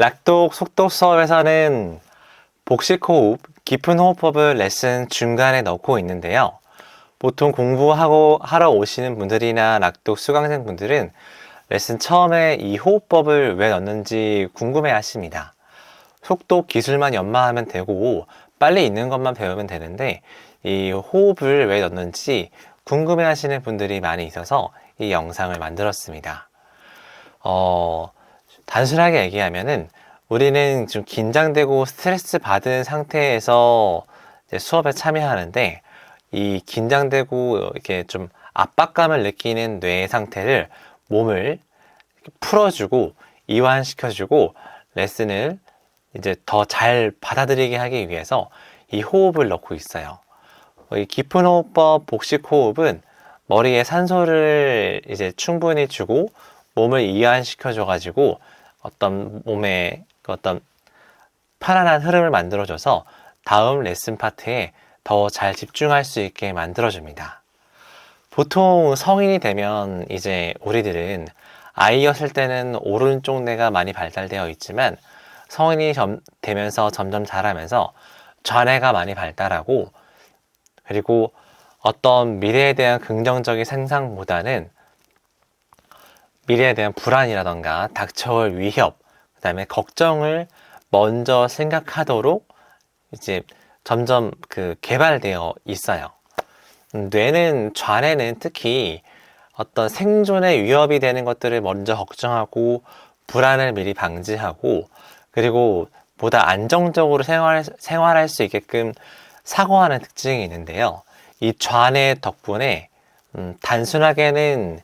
락독 속독 수업에서는 복식 호흡, 깊은 호흡법을 레슨 중간에 넣고 있는데요. 보통 공부하고 하러 오시는 분들이나 락독 수강생 분들은 레슨 처음에 이 호흡법을 왜 넣는지 궁금해 하십니다. 속독 기술만 연마하면 되고 빨리 있는 것만 배우면 되는데 이 호흡을 왜 넣는지 궁금해 하시는 분들이 많이 있어서 이 영상을 만들었습니다. 어, 단순하게 얘기하면은 우리는 좀 긴장되고 스트레스 받은 상태에서 이제 수업에 참여하는데 이 긴장되고 이렇게 좀 압박감을 느끼는 뇌의 상태를 몸을 풀어주고 이완시켜주고 레슨을 이제 더 잘 받아들이게 하기 위해서 이 호흡을 넣고 있어요. 이 깊은 호흡법 복식 호흡은 머리에 산소를 이제 충분히 주고 몸을 이완시켜 줘가지고 어떤 몸에 그 어떤 편안한 흐름을 만들어줘서 다음 레슨 파트에 더 잘 집중할 수 있게 만들어줍니다. 보통 성인이 되면 이제 우리들은 아이였을 때는 오른쪽 뇌가 많이 발달되어 있지만 성인이 점, 되면서 점점 자라면서 좌뇌가 많이 발달하고 그리고 어떤 미래에 대한 긍정적인 생상보다는 미래에 대한 불안이라던가 닥쳐올 위협, 그 다음에 걱정을 먼저 생각하도록 이제 점점 그 개발되어 있어요. 음, 뇌는 좌뇌는 특히 어떤 생존의 위협이 되는 것들을 먼저 걱정하고 불안을 미리 방지하고 그리고 보다 안정적으로 생활, 생활할 수 있게끔 사고하는 특징이 있는데요. 이 좌뇌 덕분에 음, 단순하게는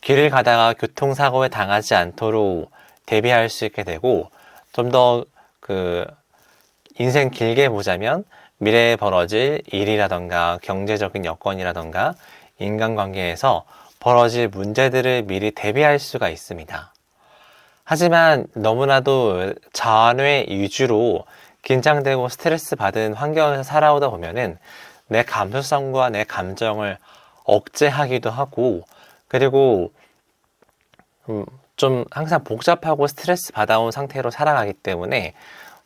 길을 가다가 교통사고에 당하지 않도록 대비할 수 있게 되고 좀 더 그 인생 길게 보자면 미래에 벌어질 일이라던가 경제적인 여건이라던가 인간관계에서 벌어질 문제들을 미리 대비할 수가 있습니다. 하지만 너무나도 자뇌 위주로 긴장되고 스트레스 받은 환경에서 살아오다 보면은 내 감수성과 내 감정을 억제하기도 하고 그리고 음, 좀 항상 복잡하고 스트레스 받아온 상태로 살아가기 때문에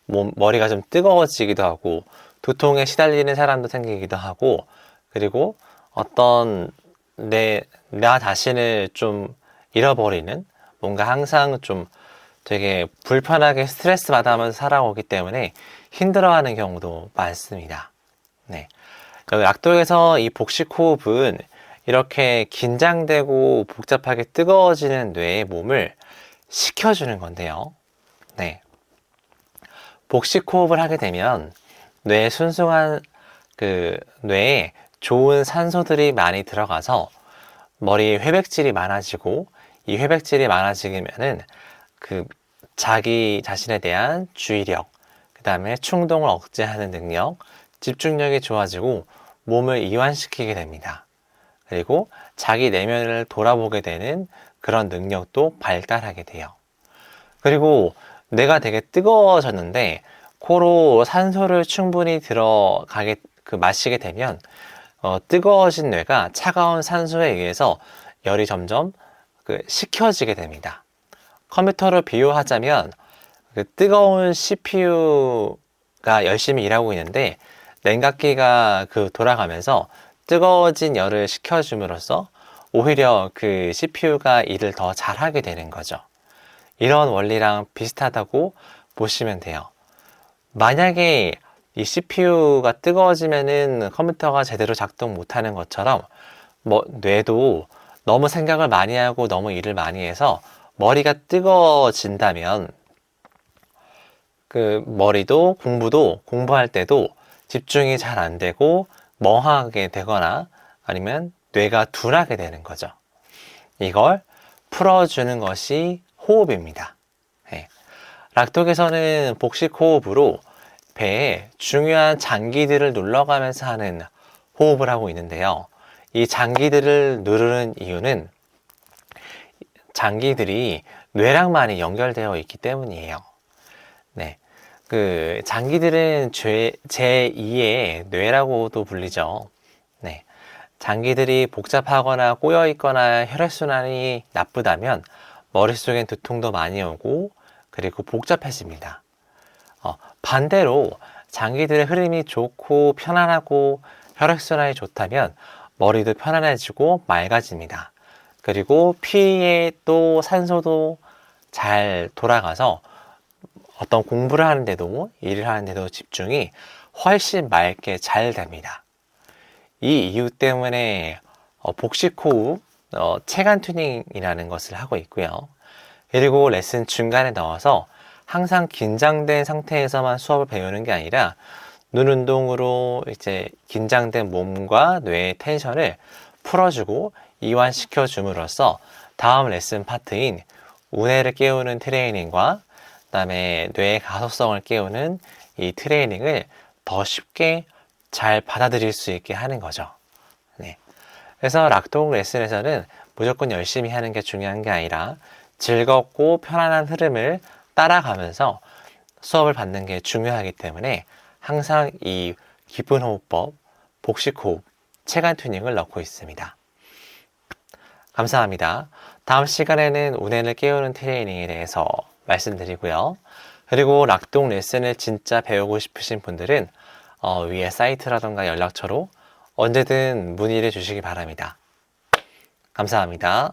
몸, 머리가 좀 뜨거워지기도 하고 두통에 시달리는 사람도 생기기도 하고 그리고 어떤 내, 나 자신을 좀 잃어버리는 뭔가 항상 좀 되게 불편하게 스트레스 받아면서 살아오기 때문에 힘들어하는 경우도 많습니다. 네. 악독에서 이 복식 호흡은 이렇게 긴장되고 복잡하게 뜨거워지는 뇌의 몸을 식혀주는 건데요. 네. 복식 호흡을 하게 되면 뇌에 순수한 그 뇌에 좋은 산소들이 많이 들어가서 머리에 회백질이 많아지고 이 회백질이 많아지면은 그 자기 자신에 대한 주의력, 그 다음에 충동을 억제하는 능력, 집중력이 좋아지고 몸을 이완시키게 됩니다. 그리고 자기 내면을 돌아보게 되는 그런 능력도 발달하게 돼요. 그리고 뇌가 되게 뜨거워졌는데 코로 산소를 충분히 들어가게 그 마시게 되면 어, 뜨거워진 뇌가 차가운 산소에 의해서 열이 점점 그 식혀지게 됩니다. 컴퓨터로 비유하자면 그 뜨거운 CPU가 열심히 일하고 있는데 냉각기가 그 돌아가면서 뜨거워진 열을 식혀줌으로써 오히려 그 CPU가 일을 더 잘하게 되는 거죠. 이런 원리랑 비슷하다고 보시면 돼요. 만약에 이 CPU가 뜨거워지면은 컴퓨터가 제대로 작동 못하는 것처럼 뭐 뇌도 너무 생각을 많이 하고 너무 일을 많이 해서 머리가 뜨거워진다면 그 머리도 공부도 공부할 때도 집중이 잘 안 되고 멍하게 되거나 아니면 뇌가 둔하게 되는 거죠. 이걸 풀어주는 것이 호흡입니다. 네. 락독에서는 복식 호흡으로 배에 중요한 장기들을 눌러가면서 하는 호흡을 하고 있는데요. 이 장기들을 누르는 이유는 장기들이 뇌랑 많이 연결되어 있기 때문이에요. 네. 그 장기들은 제, 제2의 뇌라고도 불리죠. 네. 장기들이 복잡하거나 꼬여 있거나 혈액순환이 나쁘다면 머릿속엔 두통도 많이 오고 그리고 복잡해집니다. 어, 반대로 장기들의 흐름이 좋고 편안하고 혈액순환이 좋다면 머리도 편안해지고 맑아집니다. 그리고 피에 또 산소도 잘 돌아가서 어떤 공부를 하는데도 일을 하는데도 집중이 훨씬 맑게 잘 됩니다. 이 이유 때문에 어, 복식 호흡, 어, 체간 튜닝이라는 것을 하고 있고요. 그리고 레슨 중간에 넣어서 항상 긴장된 상태에서만 수업을 배우는 게 아니라 눈 운동으로 이제 긴장된 몸과 뇌의 텐션을 풀어주고 이완시켜 줌으로써 다음 레슨 파트인 우뇌를 깨우는 트레이닝과 그다음에 뇌의 가소성을 깨우는 이 트레이닝을 더 쉽게 잘 받아들일 수 있게 하는 거죠. 네. 그래서 락동 레슨에서는 무조건 열심히 하는 게 중요한 게 아니라 즐겁고 편안한 흐름을 따라가면서 수업을 받는 게 중요하기 때문에 항상 이 기쁜 호흡법, 복식 호흡, 체간 튜닝을 넣고 있습니다. 감사합니다. 다음 시간에는 우뇌를 깨우는 트레이닝에 대해서 말씀드리고요. 그리고 락동 레슨을 진짜 배우고 싶으신 분들은 어, 위에 사이트라던가 연락처로 언제든 문의를 주시기 바랍니다. 감사합니다.